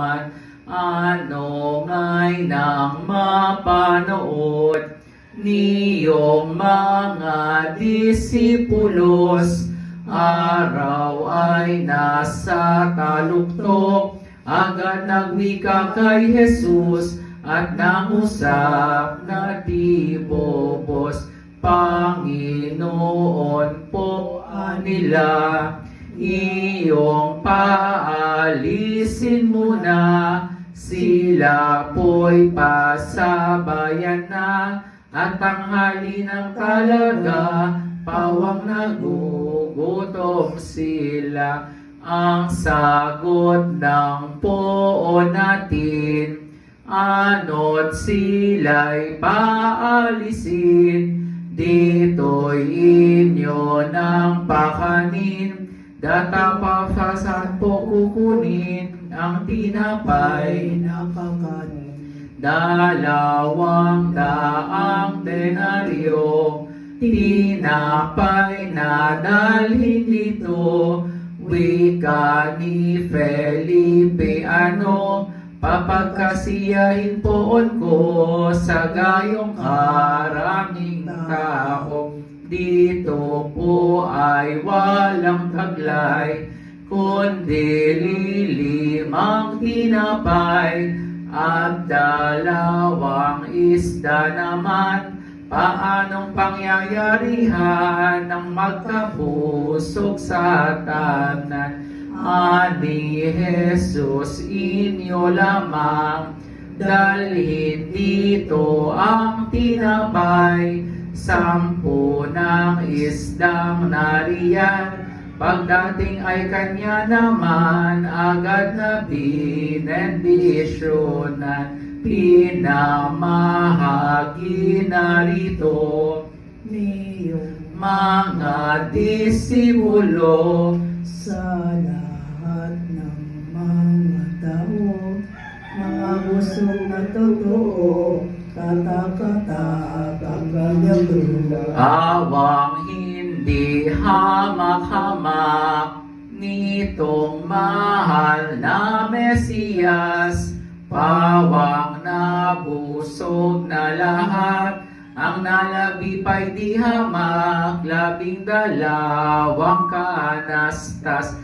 man ano ngay nang mapanood niyong mga disipulos. Araw ay nasa taluktok agad nagwika kay Jesus at nangusap na di bobos Panginoon po nila iyong paalisin muna sila po'y pasabayan na. At tanghali ng talaga pawang nagugutom sila. Ang sagot ng poon natin ano't sila'y paalisin? Dito'y inyo ng pakanin Datapasasan po kukunin ang tinapay? Napakanin. Dalawang daang denaryo Tinapay na dalhin dito. Wika ni Felipe ano? Papagkasiyahin poon ko sa gayong karaming taglay Kundi lilimang tinapay. At dalawang isda naman Paanong pangyayarihan ng magkabusog sa tanan? Ani Jesus inyo lamang Dalhin dito ang tinapay. Sampu ng isdang nariyan Pagdating ay kanya naman Agad na binendisyonan Pinamahagi na rito Niyong Mga disipulo sa lahat ng mga tao, mga busog na totoo, katakata ang kanyang. Awang hindi hamak-hamak nitong mahal na Mesiyas. Pawang nabusog na lahat Ang nalabi pa'y di hamak Labing dalawang kanastas